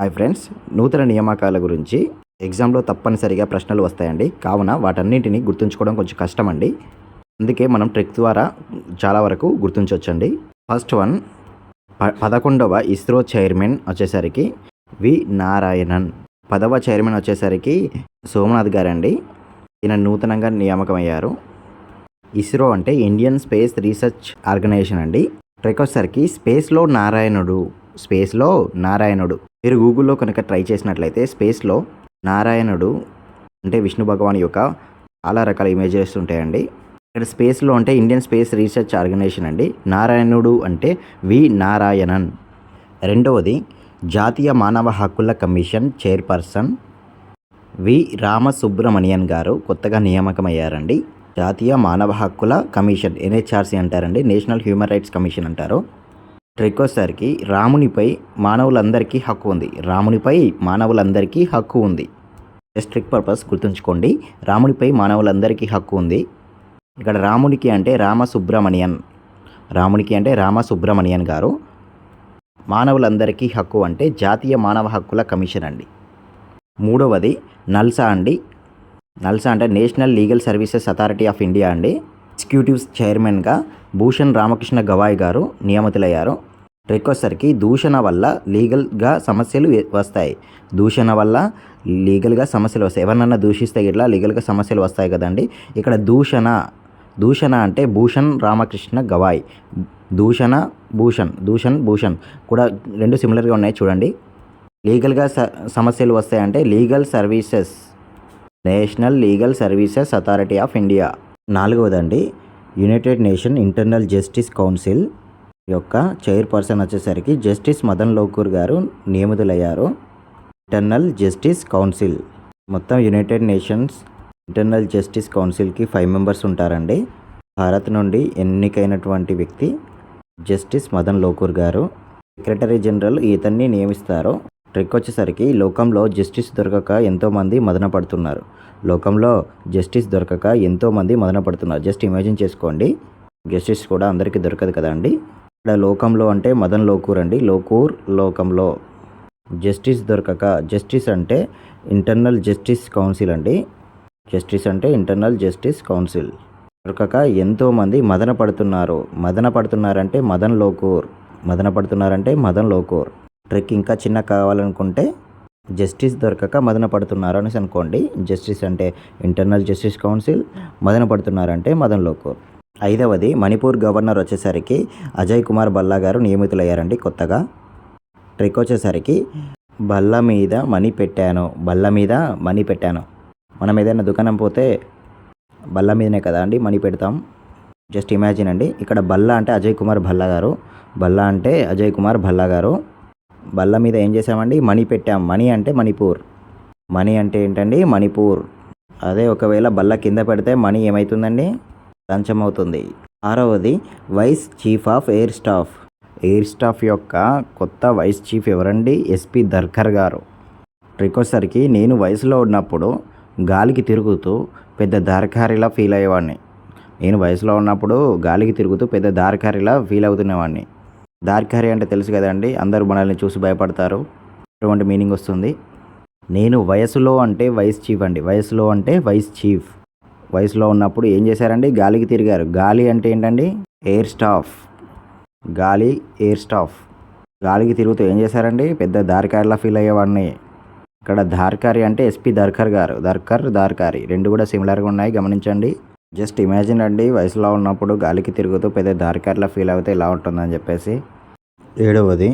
Hi friends నూతన నియామకాల గురించి ఎగ్జామ్లో తప్పనిసరిగా ప్రశ్నలు వస్తాయండి. కావున వాటన్నింటిని గుర్తుంచుకోవడం కొంచెం కష్టం అండి అందుకే మనం ట్రిక్ ద్వారా చాలా వరకు గుర్తుంచవచ్చండి ఫస్ట్ వన్ ప పదకొండవ ఇస్రో చైర్మన్ వచ్చేసరికి వి నారాయణన్. పదవ చైర్మన్ వచ్చేసరికి సోమనాథ్ గారండి. ఈయన నూతనంగా నియామకమయ్యారు. ఇస్రో అంటే ఇండియన్ స్పేస్ రీసెర్చ్ ఆర్గనైజేషన్ అండి. ట్రెక్ వచ్చేసరికి స్పేస్లో నారాయణుడు. స్పేస్లో నారాయణుడు. మీరు గూగుల్లో కనుక ట్రై చేసినట్లయితే స్పేస్లో నారాయణుడు అంటే విష్ణు భగవాన్ యొక్క చాలా రకాల ఇమేజెస్ ఉంటాయండి. ఇక్కడ స్పేస్లో అంటే ఇండియన్ స్పేస్ రీసెర్చ్ ఆర్గనైజేషన్ అండి. నారాయణుడు అంటే వి నారాయణన్. రెండవది జాతీయ మానవ హక్కుల కమిషన్ చైర్పర్సన్ వి రామసుబ్రమణియన్ గారు కొత్తగా నియామకమయ్యారండి. జాతీయ మానవ హక్కుల కమిషన్ ఎన్హెచ్ఆర్సీ అంటారండి. నేషనల్ హ్యూమన్ రైట్స్ కమిషన్ అంటారు. ట్రెకోసరికి రామునిపై మానవులందరికీ హక్కు ఉంది. రామునిపై మానవులందరికీ హక్కు ఉంది. జస్ట్ ట్రిక్ పర్పస్ గుర్తుంచుకోండి. రామునిపై మానవులందరికీ హక్కు ఉంది. ఇక్కడ రామునికి అంటే రామసుబ్రమణియన్ రామునికి అంటే రామసుబ్రమణియన్ గారు. మానవులందరికీ హక్కు అంటే జాతీయ మానవ హక్కుల కమిషన్ అండి. మూడవది నల్సా అండి. నల్సా అంటే national legal services authority of India అండి. ఎగ్జిక్యూటివ్ చైర్మన్గా భూషణ్ రామకృష్ణ గవాయ్ గారు నియమితులయ్యారు. రిక్వెస్టర్కి దూషణ వల్ల లీగల్గా సమస్యలు వస్తాయి. దూషణ వల్ల లీగల్గా సమస్యలు వస్తాయి. ఎవరినన్నా దూషిస్తే ఇట్లా లీగల్గా సమస్యలు వస్తాయి కదండి. ఇక్కడ దూషణ దూషణ అంటే భూషణ్ రామకృష్ణ గవాయ్. దూషణ భూషణ్ దూషణ్ భూషణ్ కూడా రెండు సిమిలర్గా ఉన్నాయి చూడండి. లీగల్గా స సమస్యలు వస్తాయంటే legal services national legal services authority of India. నాలుగవదండి united nation internal justice council యొక్క చైర్పర్సన్ వచ్చేసరికి జస్టిస్ మదన్ లోకూర్ గారు నియమితులయ్యారు. ఇంటర్నల్ జస్టిస్ కౌన్సిల్ మొత్తం యునైటెడ్ నేషన్స్ ఇంటర్నల్ జస్టిస్ కౌన్సిల్కి ఫైవ్ మెంబర్స్ ఉంటారండి. భారత్ నుండి ఎన్నికైనటువంటి వ్యక్తి జస్టిస్ మదన్ లోకూర్ గారు. సెక్రటరీ జనరల్ ఇతన్ని నియమిస్తారు. ట్రిక్ వచ్చేసరికి లోకంలో జస్టిస్ దొరకక ఎంతోమంది మదన పడుతున్నారు. లోకంలో జస్టిస్ దొరకక ఎంతోమంది మదన పడుతున్నారు. జస్ట్ ఇమాజిన్ చేసుకోండి. జస్టిస్ కూడా అందరికీ దొరకదు కదండి ఇక్కడ లోకంలో అంటే మదన్ లోకూర్ అండి. లోకూర్ లోకంలో జస్టిస్ దొరకక జస్టిస్ అంటే ఇంటర్నల్ జస్టిస్ కౌన్సిల్ అండి. జస్టిస్ అంటే ఇంటర్నల్ జస్టిస్ కౌన్సిల్. దొరకక ఎంతోమంది మదన పడుతున్నారు. మదన పడుతున్నారంటే మదన్ లోకూర్. మదన పడుతున్నారంటే మదన్ లోకూర్. ట్రెక్ ఇంకా చిన్న కావాలనుకుంటే జస్టిస్ దొరకక మదన పడుతున్నారు అనేసి అనుకోండి. జస్టిస్ అంటే ఇంటర్నల్ జస్టిస్ కౌన్సిల్ మదన పడుతున్నారంటే మదన్ లోకూర్ ఐదవది మణిపూర్ గవర్నర్ వచ్చేసరికి అజయ్ కుమార్ బల్లా గారు నియమితులయ్యారండి కొత్తగా. ట్రిక్ వచ్చేసరికి బల్ల మీద మనీ పెట్టాను బల్ల మీద మనీ పెట్టాను. మనం ఏదైనా దుకాణం పోతే బల్ల మీదనే కదా అండి మనీ పెడతాం. జస్ట్ ఇమాజిన్ అండి. ఇక్కడ బల్ల అంటే అజయ్ కుమార్ భల్లా గారు. బల్ల అంటే అజయ్ కుమార్ భల్లా గారు. బల్ల మీద ఏం చేసామండి మనీ పెట్టాం. మనీ అంటే మణిపూర్. మనీ అంటే ఏంటండి? మణిపూర్. అదే ఒకవేళ బల్ల కింద పెడితే మనీ ఏమవుతుందండి లంచం అవుతుంది ఆరవది vice chief of air staff. Air staff యొక్క కొత్త వైస్ చీఫ్ ఎవరండి? ఎస్పి దర్కర్ గారు. ట్రికోసరికి నేను వయసులో ఉన్నప్పుడు గాలికి తిరుగుతూ పెద్ద దారకారిలా ఫీల్ అయ్యేవాడిని. నేను వయసులో ఉన్నప్పుడు గాలికి తిరుగుతూ పెద్ద దారకారిలా ఫీల్ అవుతున్నవాడిని. దార్కారి అంటే తెలుసు కదండి. అందరూ మనల్ని చూసి భయపడతారు. అటువంటి మీనింగ్ వస్తుంది. నేను వయసులో అంటే వైస్ చీఫ్ అండి. వయసులో అంటే వైస్ చీఫ్. వయసులో ఉన్నప్పుడు ఏం చేశారండి? గాలికి తిరిగారు. గాలి అంటే ఏంటండి? Air staff. గాలి ఎయిర్ స్టాఫ్. గాలికి తిరుగుతూ ఏం చేశారండి? పెద్ద దారికారిలా ఫీల్ అయ్యేవాడిని. ఇక్కడ దార్కారి అంటే ఎస్పి దర్కర్ గారు. దర్కర్ దార్కారి రెండు కూడా సిమిలర్గా ఉన్నాయి. గమనించండి. జస్ట్ ఇమాజిన్ అండి వయసులో ఉన్నప్పుడు గాలికి తిరుగుతూ పెద్ద దారికట్లా ఫీల్ అవుతే ఎలా ఉంటుందని చెప్పేసి. ఏడవది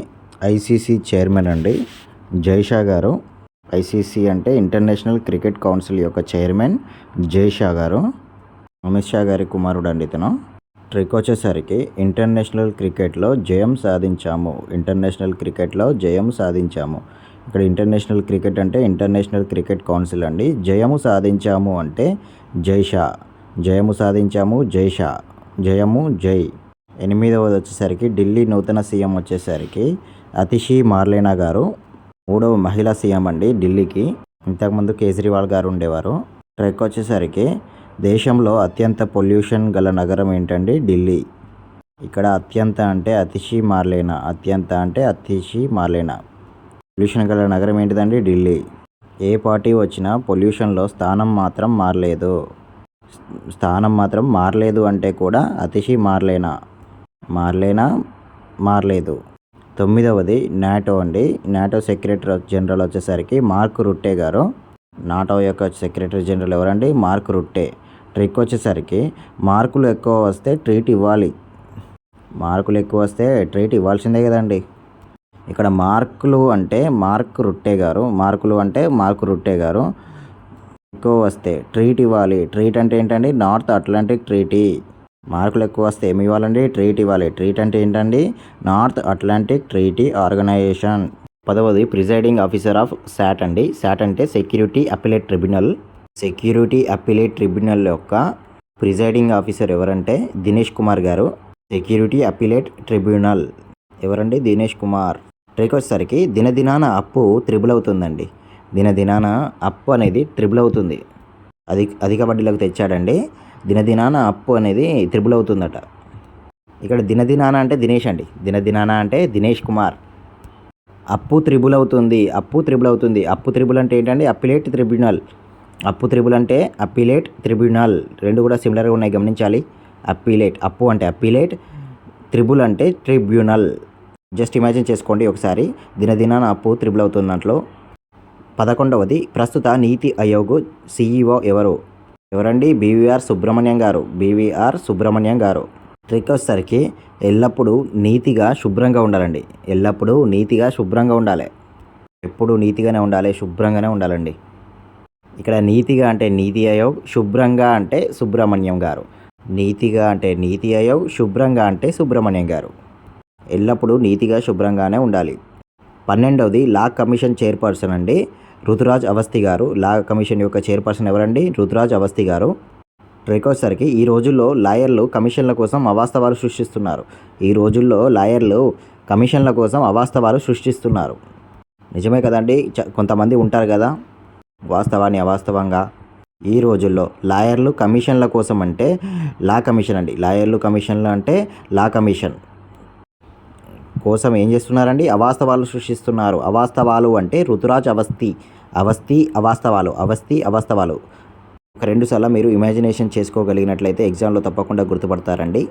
ఐసీసీ చైర్మన్ అండి జైషా గారు. ఐసీసీ అంటే ఇంటర్నేషనల్ క్రికెట్ కౌన్సిల్ యొక్క చైర్మన్ జైషా గారు. అమిత్ షా గారి కుమారుడు అండి ఇతను. ట్రిక్ వచ్చేసరికి ఇంటర్నేషనల్ క్రికెట్లో జయం సాధించాము. ఇంటర్నేషనల్ క్రికెట్లో జయం సాధించాము. ఇక్కడ ఇంటర్నేషనల్ క్రికెట్ అంటే ఇంటర్నేషనల్ క్రికెట్ కౌన్సిల్ అండి. జయము సాధించాము అంటే జైషా. జయము సాధించాము జైషా జయము జై. ఎనిమిదవది వచ్చేసరికి ఢిల్లీ నూతన సీఎం వచ్చేసరికి అతిషి మార్లేనా గారు మూడవ మహిళా సీఎం అండి ఢిల్లీకి. ఇంతకుముందు కేజ్రీవాల్ గారు ఉండేవారు. ట్రెక్ వచ్చేసరికి దేశంలో అత్యంత పొల్యూషన్ గల నగరం ఏంటండి ఢిల్లీ? ఇక్కడ అత్యంత అంటే అతిషి మార్లేనా? అత్యంత అంటే అతిషి మార్లేనా? పొల్యూషన్ గల నగరం ఏంటిదండి ఢిల్లీ? ఏ పార్టీ వచ్చినా పొల్యూషన్లో స్థానం మాత్రం మారలేదు. స్థానం మాత్రం మారలేదు అంటే కూడా అతిశి మారలేనా? మారలేనా? మారలేదు. తొమ్మిదవది నాటో అండి. నాటో సెక్రటరీ జనరల్ వచ్చేసరికి మార్క్ రుట్టే గారు. నాటో యొక్క సెక్రటరీ జనరల్ ఎవరండి? Mark Rutte. ట్రిక్ వచ్చేసరికి మార్కులు ఎక్కువ వస్తే ట్రీట్ ఇవ్వాలి. మార్కులు ఎక్కువ వస్తే ట్రీట్ ఇవ్వాల్సిందే కదండి. ఇక్కడ మార్కులు అంటే మార్క్ రుట్టే గారు. మార్కులు అంటే మార్క్ రుట్టే గారు. ఎక్కువ వస్తే ట్రీట్ ఇవ్వాలి. ట్రీట్ అంటే ఏంటండి? North Atlantic treaty. మార్కులు ఎక్కువ వస్తే ఏమి ఇవ్వాలండి? ట్రీట్ ఇవ్వాలి. ట్రీట్ అంటే ఏంటండి? North Atlantic treaty organisation. పదవది presiding officer of SAT అండి. శాట్ అంటే security appellate tribunal. Security appellate tribunal యొక్క ప్రిసైడింగ్ ఆఫీసర్ ఎవరంటే దినేష్ కుమార్ గారు. సెక్యూరిటీ అపిలేట్ ట్రిబ్యునల్ ఎవరండి? దినేష్ కుమార్. ట్రీకొచ్చేసరికి దినదినాన అప్పు త్రిబుల్ అవుతుందండి దినదినాన అప్పు అనేది త్రిబుల్ అవుతుంది అది అధిక వడ్డీలకు తెచ్చాడండి. దినదినాన అప్పు అనేది త్రిబుల్ అవుతుందట ఇక్కడ దినదినాన అంటే దినేష్ అండి. దినదినాన అంటే దినేష్ కుమార్. అప్పు త్రిబుల్ అవుతుంది అప్పు త్రిబుల్ అవుతుంది అప్పు త్రిబుల్ అంటే ఏంటండి? అప్పిలేట్ ట్రిబ్యునల్ అప్పు త్రిబుల్ అంటే అప్పిలేట్ ట్రిబ్యునల్ రెండు కూడా సిమిలర్గా ఉన్నాయి గమనించాలి. అప్పిలేట్ అప్పు అంటే అప్పిలేట్ త్రిబుల్ అంటే ట్రిబ్యునల్ జస్ట్ ఇమాజిన్ చేసుకోండి ఒకసారి. దినదినాన అప్పు త్రిబుల్ అవుతుంది దాంట్లో. పదకొండవది ప్రస్తుత నీతి ఆయోగ్ సిఇఓ ఎవరు? ఎవరండి? బీవీఆర్ సుబ్రహ్మణ్యం గారు. బీవీఆర్ సుబ్రహ్మణ్యం గారు. ట్రిక్ వచ్చేసరికి ఎల్లప్పుడూ నీతిగా శుభ్రంగా ఉండాలండి. ఎల్లప్పుడూ నీతిగా శుభ్రంగా ఉండాలి. ఎప్పుడు నీతిగానే ఉండాలి శుభ్రంగానే ఉండాలండి. ఇక్కడ నీతిగా అంటే నీతి ఆయోగ్ శుభ్రంగా అంటే సుబ్రహ్మణ్యం గారు. నీతిగా అంటే నీతి ఆయోగ్ శుభ్రంగా అంటే సుబ్రహ్మణ్యం గారు. ఎల్లప్పుడూ నీతిగా శుభ్రంగానే ఉండాలి. పన్నెండవది లా కమిషన్ చైర్పర్సన్ అండి. రుతురాజ్ అవస్థి గారు లా కమిషన్ యొక్క చైర్పర్సన్ ఎవరండి? రుతురాజ్ అవస్థి గారు. రేకొచ్చేసరికి ఈ రోజుల్లో లాయర్లు కమిషన్ల కోసం అవాస్తవాలు సృష్టిస్తున్నారు. ఈ రోజుల్లో లాయర్లు కమిషన్ల కోసం అవాస్తవాలు సృష్టిస్తున్నారు. నిజమే కదండి? చ- కొంతమంది ఉంటారు కదా? వాస్తవాన్ని అవాస్తవంగా. ఈ రోజుల్లో లాయర్లు కమిషన్ల కోసం అంటే లా కమిషన్ అండి. లాయర్లు కమిషన్లు అంటే లా కమిషన్. కోసం ఏం చేస్తున్నారండి? అవాస్తవాలు సృష్టిస్తున్నారు. అవాస్తవాలు అంటే ఋతురాజ్ అవస్థి. అవస్థి అవాస్తవాలు. అవస్థి అవాస్తవాలు. ఒక రెండు సార్లు మీరు ఇమాజినేషన్ చేసుకోగలిగినట్లయితే ఎగ్జామ్లో తప్పకుండా గుర్తుపడతారండి.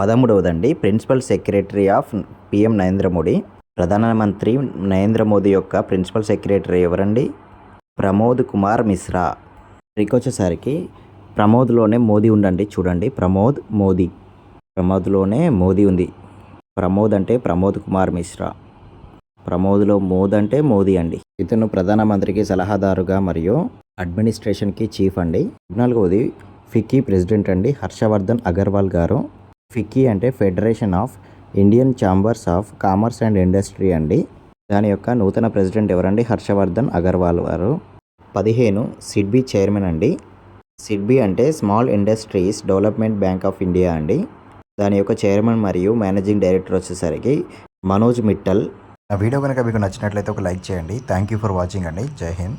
పదమూడవదండి. Principal secretary of PM Narendra Modi ప్రధానమంత్రి నరేంద్ర మోదీ యొక్క ప్రిన్సిపల్ సెక్రటరీ ఎవరండి? ప్రమోద్ కుమార్ మిశ్రా. ట్రిక్ వచ్చేసరికి ప్రమోద్లోనే మోదీ ఉండండి. చూడండి. ప్రమోద్ మోదీ. ప్రమోద్లోనే మోదీ ఉంది. ప్రమోద్ అంటే ప్రమోద్ కుమార్ మిశ్రా. ప్రమోద్లో మోద్ అంటే మోదీ అండి. ఇతను ప్రధానమంత్రికి సలహాదారుగా మరియు అడ్మినిస్ట్రేషన్కి చీఫ్ అండి. నాలుగవది ఫిక్కీ ప్రెసిడెంట్ అండి హర్షవర్ధన్ అగర్వాల్ గారు. ఫిక్కీ అంటే federation of Indian chambers of commerce and industry అండి. దాని యొక్క నూతన ప్రెసిడెంట్ ఎవరండి? హర్షవర్ధన్ అగర్వాల్ గారు. పదిహేను సిడ్బీ చైర్మన్ అండి. సిడ్బీ అంటే small industries development bank of India అండి. దాని యొక్క చైర్మన్ మరియు మేనేజింగ్ డైరెక్టర్ వచ్చేసరికి మనోజ్ మిట్టల్. నా వీడియో కనుక మీకు నచ్చినట్లయితే ఒక లైక్ చేయండి. థ్యాంక్ యూ ఫర్ వాచింగ్ అండి. జై హింద్.